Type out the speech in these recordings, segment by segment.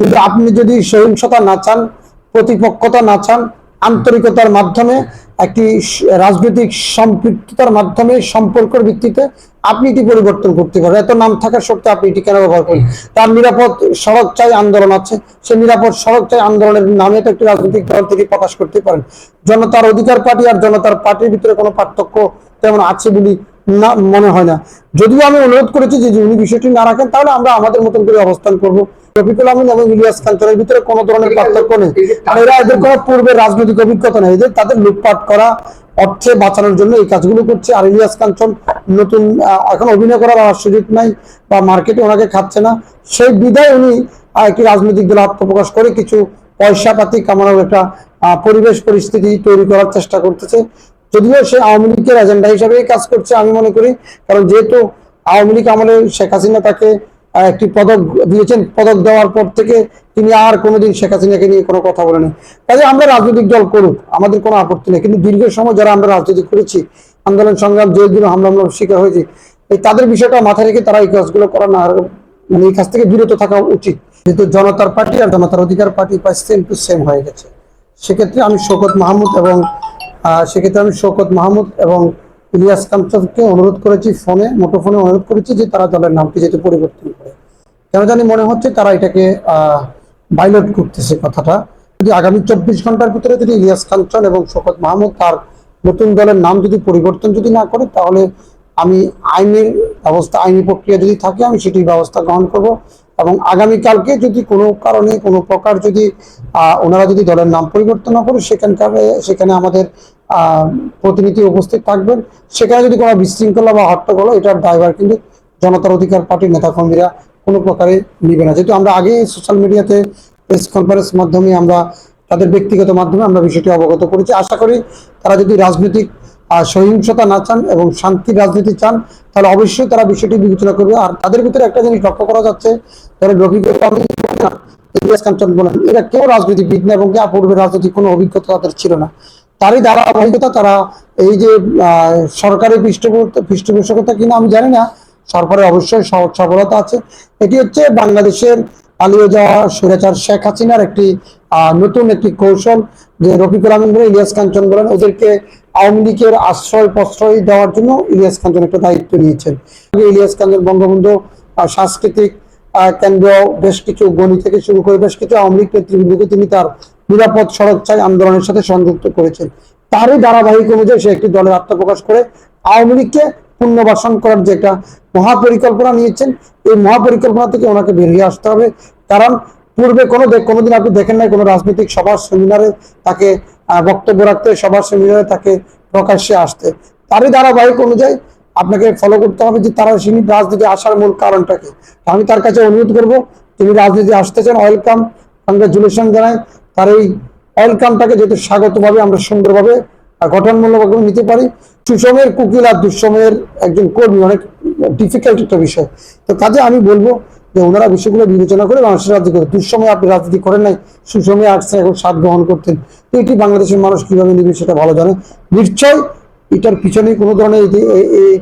কিন্তু আপনি যদি সহিংসতা না চান, প্রতিপক্ষতা না চান, আন্তরিকতার মাধ্যমে, একটি রাজনৈতিক সম্পৃক্ততার মাধ্যমে, সম্পর্কের ভিত্তিতে আপনি এটি পরিবর্তন করতে পারেন। এত নাম থাকার সত্ত্বে আপনি এটি কেন ব্যবহার করেন? তার নিরাপদ সড়ক চাই আন্দোলন আছে। সে নিরাপদ সড়ক চাই আন্দোলনের নামে তো একটি রাজনৈতিক দল থেকে প্রকাশ করতে পারেন। জনতার অধিকার পার্টি আর জনতার পার্টির ভিতরে কোনো পার্থক্য তেমন আছে বলে না, মনে হয় না। যদিও আমি অনুরোধ করেছি যে উনি বিষয়টি না রাখেন, তাহলে আমরা আমাদের মতন করে অবস্থান করব। রফিকুল আমিন এবং ইলিয়াস কাঞ্চনের ভিতরে কোনো ধরনের পার্থক্য নেই। এরা এদের কোনো পূর্বে রাজনৈতিক অভিজ্ঞতা নেই। এদের তাদের লুটপাট করা অর্থে বাঁচানোর জন্য এই কাজগুলো করছে। আর ইলিয়াস কাঞ্চন নতুন এখন অভিনয় করার সুযোগ নাই বা মার্কেটে ওনাকে খাচ্ছে না। সেই বিদায় উনি একটি রাজনৈতিক দল আত্মপ্রকাশ করে কিছু পয়সা পাতি কামানোর একটা পরিবেশ পরিস্থিতি তৈরি করার চেষ্টা করতেছে। যদিও সে আওয়ামী লীগের এজেন্ডা হিসাবেই কাজ করছে আমি মনে করি। কারণ যেহেতু আওয়ামী লীগ আমলে শেখ হাসিনা তাকে একটি পদক দিয়েছেন। পদক দেওয়ার পর থেকে তিনি আর কোনোদিন শেখ হাসিনাকে নিয়ে কোনো কথা বলেনি কাজে আমরা রাজনৈতিক দল করুক, আমাদের কোনো আপত্তি নেই। কিন্তু দীর্ঘ সময় যারা আমরা রাজনীতি করেছি, আন্দোলন সংগ্রাম জেলগুলো হামলা হামলার শিকার হয়েছি, এই তাদের বিষয়টা মাথায় রেখে তারা এই কাজগুলো করা না মানে এই কাজ থেকে বিরত থাকা উচিত। যেহেতু জনতার পার্টি আর জনতার অধিকার পার্টি প্রায় সেম টু সেম হয়ে গেছে। সেক্ষেত্রে আমি শওকত মাহমুদ এবং সেক্ষেত্রে আমি শওকত মাহমুদ এবং ইলিয়াস কামচাদকে অনুরোধ করেছি, ফোনে মুঠোফোনে অনুরোধ করেছি যে তারা দলের নামটি যাতে পরিবর্তন করে। কেন জানি মনে হচ্ছে তারা এটাকে বাইলট করতেছে কথাটা। যদি আগামী চব্বিশ ঘণ্টার ভিতরে যদি ইলিয়াস কাঞ্চন এবং শওকত মাহমুদ তার নতুন দলের নাম যদি পরিবর্তন যদি না করে, তাহলে আমি আইনের ব্যবস্থা, আইনি প্রক্রিয়া যদি থাকে, আমি সেটির ব্যবস্থা গ্রহণ করব। এবং আগামীকালকে যদি কোনো কারণে, কোনো প্রকার যদি ওনারা যদি দলের নাম পরিবর্তন না করে, সেখানকার, সেখানে আমাদের প্রতিনিধি উপস্থিত থাকবেন। সেখানে যদি কোনো বিশৃঙ্খলা বা হট্টগোল এটার ড্রাইভার কিন্তু জনতার অধিকার পার্টির নেতাকর্মীরা কোনো প্রকারে নিবে না। যেহেতু আমরা আগে সোশ্যাল মিডিয়াতে প্রেস কনফারেন্স মাধ্যমে আমরা তাদের ব্যক্তিগত মাধ্যমে আমরা বিষয়টি অবগত করেছি। আশা করি তারা যদি রাজনৈতিক সহিংসতা না চান এবং শান্তির রাজনীতি চান, তাহলে অবশ্যই তারা বিষয়টি বিবেচনা করবে। আর তাদের ভিতরে একটা জিনিস লক্ষ্য করা যাচ্ছে রফিকুল বলেন এরা কেউ রাজনীতিবিদ না এবং কেউ পূর্বে রাজনীতির কোনো অভিজ্ঞতা তাদের ছিল না। তারই ধারাবাহিকতা তারা এই যে সরকারি পৃষ্ঠপোষকতা কিনা আমি জানি না। সরকারের অবশ্যই সফলতা আছে। এটি হচ্ছে বাংলাদেশের পালিয়ে যাওয়া স্বৈরাচার শেখ হাসিনার একটি নতুন একটি কৌশল যে রফিকুল আমিন বলেন, ইলিয়াস কাঞ্চন বলেন, ওদেরকে আওয়ামী লীগের আশ্রয়, প্রশ্রয় দেওয়ার জন্য ইলিয়াস কাঞ্চন একটা দায়িত্ব নিয়েছেন। ইলিয়াস কাঞ্চন বঙ্গবন্ধু সাংস্কৃতিক কেন্দ্র, বেশ কিছু গণি থেকে শুরু করে বেশ কিছু আওয়ামী লীগ নেতৃবৃন্দকে তিনি তার নিরাপদ সড়ক চাই আন্দোলনের সাথে সংযুক্ত করেছেন তারই ধারাবাহিক অনুযায়ী সে একটি দলের আত্মপ্রকাশ করে আওয়ামী লীগকে পুনর্বাসন করার যে একটা মহাপরিকল্পনা নিয়েছেন, এই মহাপরিকল্পনা থেকে ওনাকে বেরিয়ে আসতে হবে। কারণ পূর্বে কোনো কোনোদিন আপনি দেখেন নাই কোনো রাজনৈতিক সভার সেমিনারে তাকে বক্তব্য রাখতে সবার সেমিনারে তাকে প্রকাশ্যে আসতে। তারই ধারাবাহিক অনুযায়ী আপনাকে ফলো করতে হবে যে তারা তিনি রাজনীতি আসার মূল কারণটা কি। আমি তার কাছে অনুরোধ করব, তিনি রাজনীতি আসতে চান ওয়েলকাম কংগ্রেচুলেশন জানাই। তার এই ওয়েলকামটাকে যেহেতু স্বাগতভাবে আমরা সুন্দরভাবে গঠনমূলকভাবে নিতে পারি সুসময়ের কুকিল আর দুঃসময়ের একজন কর্মী অনেক ডিফিকাল্ট একটা বিষয়। তো কাজে আমি বলব যে ওনারা বিষয়গুলো বিবেচনা করে মানুষের রাজনীতি করে। দুঃসময়ে আপনি রাজনীতি করেন নাই সুসময়ে আসছেন এখন স্বাদ গ্রহণ করতেন। তো এটি বাংলাদেশের মানুষ কীভাবে নিবে সেটা ভালো জানে। নিশ্চয় এটার পিছনে কোনো ধরনের এই এই- এই-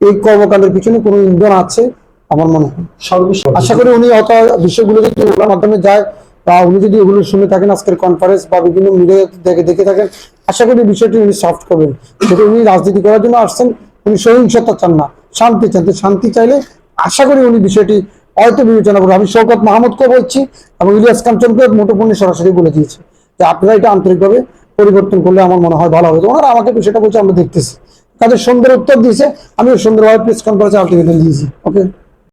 এই কর্মকাণ্ডের পিছনে কোনো ইন্ধন আছে আমার মনে হয়। সর্বশেষ আশা করি উনি অত বিষয়গুলো যদি ওনার মাধ্যমে যায় বা উনি যদি এগুলো শুনে থাকেন, আজকের কনফারেন্স বা বিভিন্ন মিডিয়া দেখে দেখে থাকেন, আশা করি বিষয়টি উনি সফট করবেন। যেহেতু উনি রাজনীতি করার জন্য আসছেন, উনি সহিংসতা চান না, শান্তি চান। তো শান্তি চাইলে আশা করি উনি বিষয়টি হয়তো বিবেচনা করবেন। আমি শৌকত মাহমুদকে বলছি এবং ইলিয়াস কাঞ্চনকে মুঠোফোনে সরাসরি বলে দিয়েছি যে আপনারা এটা আন্তরিকভাবে পরিবর্তন করলে আমার মনে হয় ভালো হবে। ওনারা আমাকে বিষয়টা বলছে, আমরা দেখতেছি। তাদের সুন্দর উত্তর দিয়েছে, আমিও সুন্দরভাবে প্রেস কনফারেন্সে আলটিমেটাম দিয়েছি। ওকে